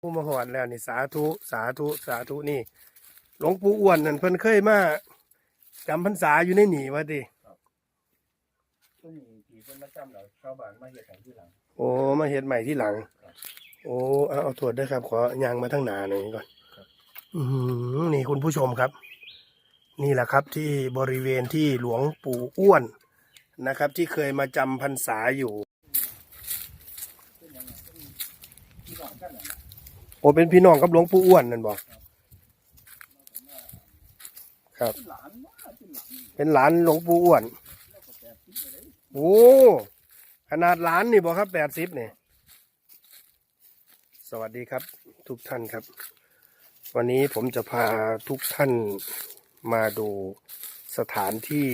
ผู้มาหอดแล้วนี่สาธุสาธุสาธุนี่ หลวงปู่อ้วนนั่นเพิ่นเคยมาจำพรรษาอยู่ในหนีว่าดิช่วงนี้ที่เพิ่นมาจำเราชาวบ้านมาเฮ็ดกันที่หลัง โอ้มาเฮ็ดใหม่ที่หลัง โอ้เอาเอาตรวจด้วยครับ ขอยางมาทั้งหนาหน่อยก่อนครับอือหือนี่คุณผู้ชมครับ นี่แหละครับที่บริเวณที่หลวงปู่อ้วนนะครับ ที่เคยมาจำพรรษาอยู่ เป็นยังไงเป็นที่บ้านกันน่ะ โอ้เป็นพี่น้องกับหลวงปู่อ้วนนั่นบอกครับเป็นหลานว่าเป็นหลานเป็นหลานหลวงปู่อ้วน แล้วก็แปดสิบเลยโอ้ขนาดหลานนี่บอกครับแปดสิบเนี่ยสวัสดีครับทุกท่านครับ วันนี้ผมจะพาทุกท่านมาดูสถานที่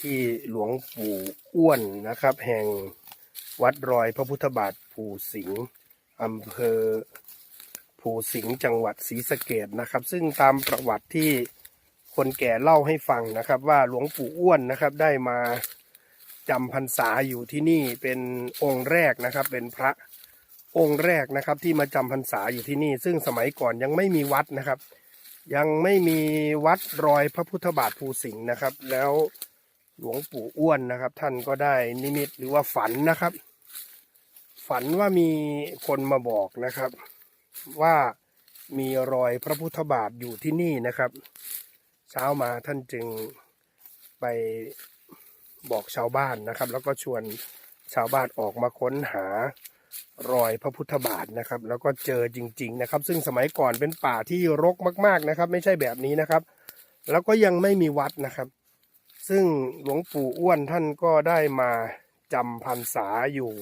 ที่หลวงปู่อ้วนนะครับ แห่งวัดรอยพระพุทธบาทภูสิงห์อำเภอ ภูสิงห์จังหวัดศรีสะเกดนะครับ ซึ่งตามประวัติที่คนแก่เล่าให้ฟังนะครับ ว่าหลวงปู่อ้วนนะครับได้มาจำพรรษาอยู่ที่นี่เป็นองค์แรกนะครับ เป็นพระองค์แรกนะครับที่มาจำพรรษาอยู่ที่นี่ ซึ่งสมัยก่อนยังไม่มีวัดนะครับ ยังไม่มีวัดรอยพระพุทธบาทภูสิงห์นะครับ แล้วหลวงปู่อ้วนนะครับ ท่านก็ได้นิมิตหรือว่าฝันนะครับ ฝันว่ามีคนมาบอกนะครับ ว่ามีรอยพระพุทธบาทอยู่ที่นี่นะครับ เช้ามาท่านจึงไปบอกชาวบ้านนะครับ แล้วก็ชวนชาวบ้านออกมาค้นหารอยพระพุทธบาทนะครับ แล้วก็เจอจริง ๆนะครับ ซึ่งสมัยก่อนเป็นป่าที่รกมาก ๆนะครับ ไม่ใช่แบบนี้นะครับ แล้วก็ยังไม่มีวัดนะครับ ซึ่งหลวงปู่อ้วนท่านก็ได้มาจำพรรษาอยู่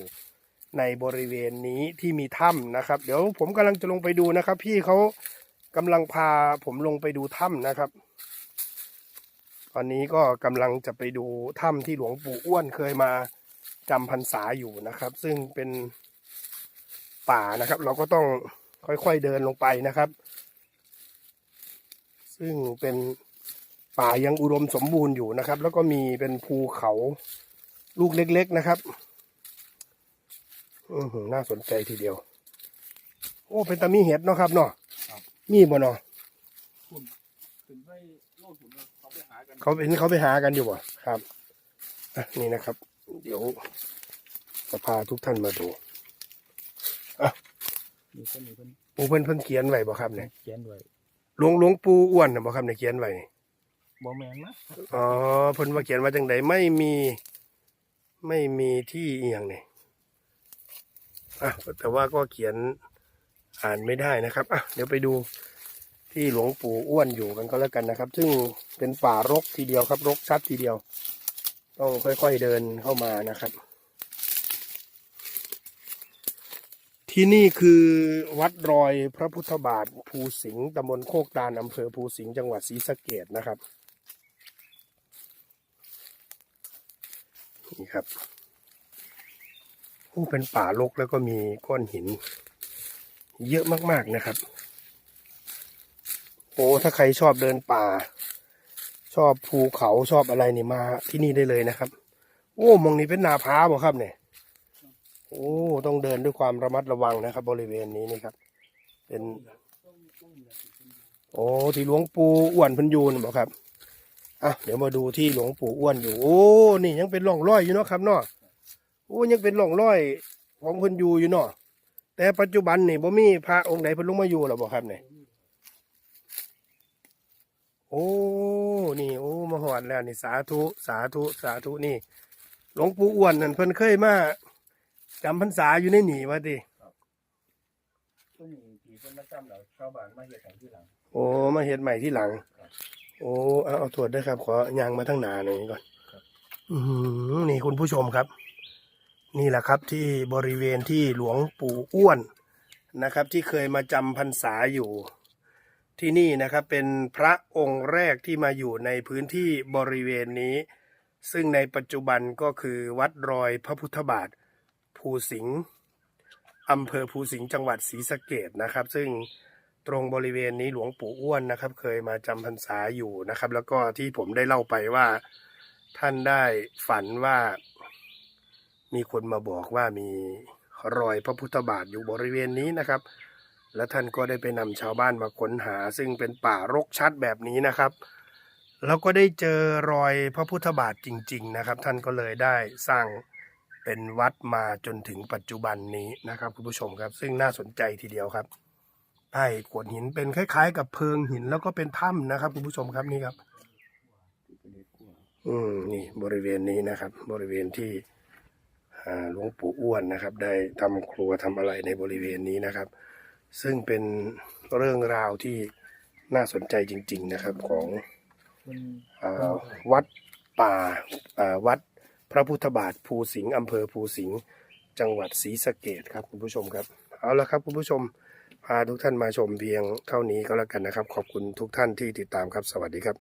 ในบริเวณนี้ที่มีถ้ำนะครับ เดี๋ยวผมกำลังจะลงไปดูนะครับ พี่เขากำลังพาผมลงไปดูถ้ำนะครับ ตอนนี้ก็กำลังจะไปดูถ้ำที่หลวงปู่อ้วนเคยมาจำพรรษาอยู่นะครับ ซึ่งเป็นป่านะครับ เราก็ต้องค่อยๆเดินลงไปนะครับ ซึ่งเป็นป่ายังอุดมสมบูรณ์อยู่นะครับ แล้วก็มีเป็นภูเขาลูกเล็ก ๆนะครับ อือหือน่าสนใจทีเดียว โอ้ เป็นตามีเห็ดเนาะครับเนาะมีบ่เนาะคุณถึงไปโลดหุ่นเขาไปหากันเขาเห็นเขาไปหากันอยู่บ่ครับอะนี่นะครับ เดี๋ยวจะพาทุกท่านมาดูมีคนมีคนปูเพิ่นเพิ่นเขียนไว้บ่ครับเนี่ยเขียนไว้หลวงหลวงปู่อ้วนน่ะบ่ครับเนี่ยเขียนไว้นี่บ่แม่นนะอ๋อเพิ่นว่าเขียนว่าจังไดไม่มี ไม่มีที่อีหยังนี่ อะแต่ว่าก็เขียนอ่านไม่ได้นะครับอะเดี๋ยวไปดูที่หลวงปู่อ้วนอยู่กันก็แล้วกันนะครับ ซึ่งเป็นป่ารกทีเดียวครับรกชัดทีเดียว ต้องค่อยๆเดินเข้ามานะครับ ที่นี่คือวัดรอยพระพุทธบาทภูสิงห์ตำบลโคกตาลอำเภอภูสิงห์จังหวัดศรีสะเกดนะครับนี่ครับ โอ้เป็นป่ารกแล้วก็มีก้อนหิน เยอะมากๆนะครับ โอ้ถ้าใครชอบเดินป่า ชอบภูเขาชอบอะไรนี่มาที่นี่ได้เลยนะครับ โอ้มองนี้เป็นนาพ้าบ่ครับเนี่ยโอ้ต้องเดินด้วยความระมัดระวังนะครับ บริเวณนี้นี่ครับ เป็นโอ้ที่หลวงปู่อ้วนพันยูนบอกครับอะเดี๋ยวมาดูที่หลวงปู่อ้วนอยู่ โอ้ นี่ยังเป็นร่องรอยอยู่เนาะครับเนาะ โอ้ยังเป็นร่องรอยของเพันอยูอยู่เนาะแต่ปัจจุบันนี่บ่มีพระองค์ใดเพิ่นลงมาอยู่หรอบอกครับเนี่ยโอ้นี่โอ้มาหอดแล้วนี่สาธุสาธุสาธุนี่ หลวงปู่อ้วนนั่นเพิ่นเคยมาจำพรรษาอยู่ในหนีว่าดิช่วงนี้ที่เพิ่นมาจำเราชาวบ้านมาเฮ็ดกันที่หลัง โอ้มาเฮ็ดใหม่ที่หลังครับโอ้เอาเอาตรวจด้วยครับ ขอยางมาทั้งหนาหน่อยก่อนครับอือหือนี่คุณผู้ชมครับ นี่แหละครับที่บริเวณที่หลวงปู่อ้วนนะครับ ที่เคยมาจำพรรษาอยู่ที่นี่นะครับเป็นพระองค์แรกที่มาอยู่ในพื้นที่บริเวณนี้ ซึ่งในปัจจุบันก็คือวัดรอยพระพุทธบาทภูสิงห์อำเภอภูสิงห์จังหวัดศรีสะเกดนะครับ ซึ่งตรงบริเวณนี้หลวงปู่อ้วนนะครับ เคยมาจำพรรษาอยู่นะครับ แล้วก็ที่ผมได้เล่าไปว่าท่านได้ฝันว่า มีคนมาบอกว่ามีรอยพระพุทธบาทอยู่บริเวณนี้นะครับ และท่านก็ได้ไปนำชาวบ้านมาค้นหา ซึ่งเป็นป่ารกชัดแบบนี้นะครับแล้วก็ได้เจอรอยพระพุทธบาทจริง ๆ นะครับ ท่านก็เลยได้สร้างเป็นวัดมาจนถึงปัจจุบันนี้นะครับคุณผู้ชมครับ ซึ่งน่าสนใจทีเดียวครับใต้โขดหินเป็นคล้าย ๆ กับเพิงหินแล้วก็เป็นถ้ำนะครับคุณผู้ชมครับนี่ครับ อืมนี่บริเวณนี้นะครับ บริเวณที่ หลวงปู่อ้วนนะครับ ได้ทำครัวทำอะไรในบริเวณนี้นะครับ ซึ่งเป็นเรื่องราวที่น่าสนใจจริง ๆนะครับของอวัดป่าอ่าวัดพระพุทธบาทภูสิงห์อำเภอภูสิงห์จังหวัดศรีสะเกดครับคุณผู้ชมครับ เอาละครับคุณผู้ชมพาทุกท่านมาชมเพียงเท่านี้ก็แล้วกันนะครับ ขอบคุณทุกท่านที่ติดตามครับสวัสดีครับ